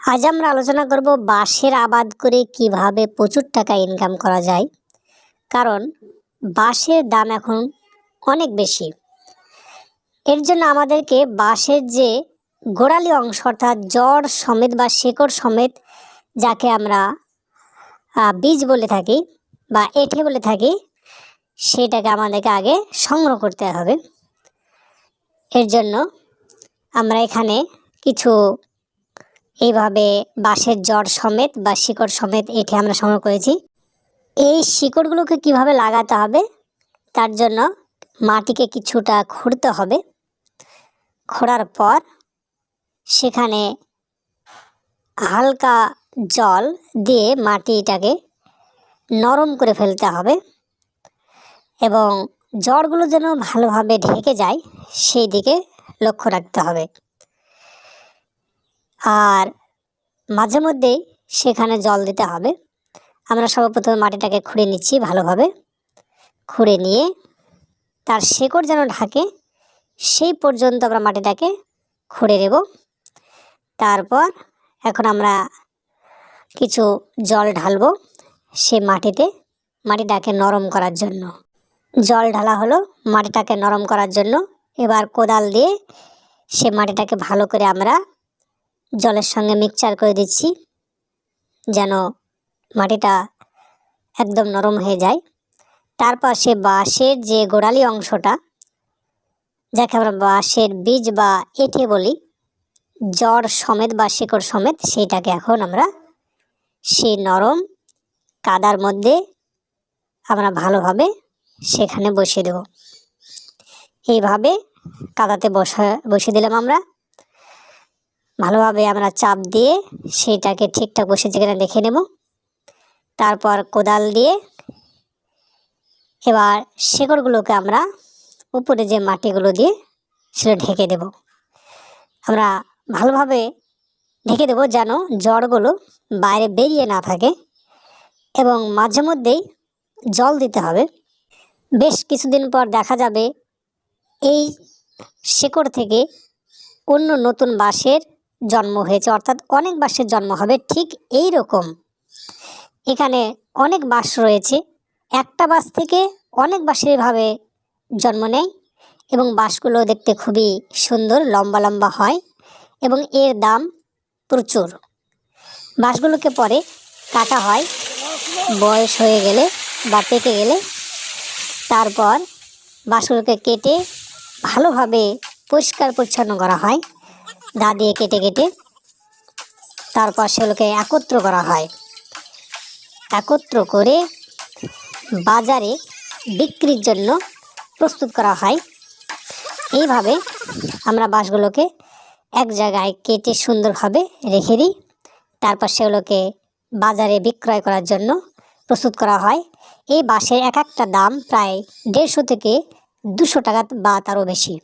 আজ আমরা আলোচনা করব বাঁশের আবাদ করে কীভাবে প্রচুর টাকা ইনকাম করা যায়। কারণ বাঁশের দাম এখন অনেক বেশি। এর জন্য আমাদেরকে বাঁশের যে গোড়ালি অংশ অর্থাৎ জড় সমেত বা শেকড় সমেত, যাকে আমরা বীজ বলে থাকি বা এঁঠে বলে থাকি, সেটাকে আমাদেরকে আগে সংগ্রহ করতে হবে। এর জন্য আমরা এখানে কিছু এইভাবে বাঁশের জড় সমেত বা শিকড় সমেত এটি আমরা সংগ্রহ করেছি। এই শিকড়গুলোকে কীভাবে লাগাতে হবে? তার জন্য মাটিকে কিছুটা খুঁড়তে হবে। খোঁড়ার পর সেখানে হালকা জল দিয়ে মাটিটাকে নরম করে ফেলতে হবে এবং জড়গুলো যেন ভালোভাবে ঢেকে যায় সেই দিকে লক্ষ্য রাখতে হবে। আর মাঝে মধ্যেই সেখানে জল দিতে হবে। আমরা সর্বপ্রথমে মাটিটাকে খুঁড়ে নিচ্ছি ভালোভাবে। খুঁড়ে নিয়ে তার শেকড় যেন ঢাকে, সেই পর্যন্ত আমরা মাটিটাকে খুঁড়ে নেব। তারপর এখন আমরা কিছু জল ঢালবো সে মাটিতে, মাটিটাকে নরম করার জন্য। জল ঢালা হলো মাটিটাকে নরম করার জন্য। এবার কোদাল দিয়ে সে মাটিটাকে ভালো করে আমরা জলের সঙ্গে মিক্সচার করে দিচ্ছি, যেন মাটিটা একদম নরম হয়ে যায়। তারপর সে বাঁশের যে গোড়ালি অংশটা, যাকে আমরা বাঁশের বীজ বা এঁঠে বলি, জড় সমেত বা শেকড় সমেত, সেইটাকে এখন আমরা সেই নরম কাদার মধ্যে আমরা ভালোভাবে সেখানে বসিয়ে দেব। এইভাবে কাদাতে বসা, বসিয়ে দিলাম আমরা। ভালোভাবে আমরা চাপ দিয়ে সেটাকে ঠিকঠাক বসেছে কিনা দেখে নেব। তারপর কোদাল দিয়ে এবার শেকড়গুলোকে আমরা উপরে যে মাটিগুলো দিয়ে সেটা ঢেকে দেব। আমরা ভালোভাবে ঢেকে দেবো যেন জড়গুলো বাইরে বেরিয়ে না থাকে এবং মাঝে মধ্যেই জল দিতে হবে। বেশ কিছুদিন পর দেখা যাবে এই শেকড় থেকে অন্য নতুন বাঁশের জন্ম হয়েছে, অর্থাৎ অনেক বাঁশের জন্ম হবে ঠিক এই রকম। এখানে অনেক বাঁশ রয়েছে, একটা বাঁশ থেকে অনেক বাঁশের ভাবে জন্ম নেয় এবং বাঁশগুলো দেখতে খুবই সুন্দর, লম্বা লম্বা হয় এবং এর দাম প্রচুর। বাঁশগুলোকে পরে কাটা হয়, বয়স হয়ে গেলে বা পেকে গেলে। তারপর বাঁশগুলোকে কেটে ভালোভাবে পরিষ্কার পরিচ্ছন্ন করা হয়। দা দিয়ে কেটে কেটে তারপর সেগুলোকে একত্র করা হয়। একত্র করে বাজারে বিক্রির জন্য প্রস্তুত করা হয়। এইভাবে আমরা বাঁশগুলোকে এক জায়গায় কেটে সুন্দরভাবে রেখে দিই। তারপর সেগুলোকে বাজারে বিক্রয় করার জন্য প্রস্তুত করা হয়। এই বাঁশের এক একটা দাম প্রায় দেড়শো থেকে দুশো টাকা বা তারও বেশি।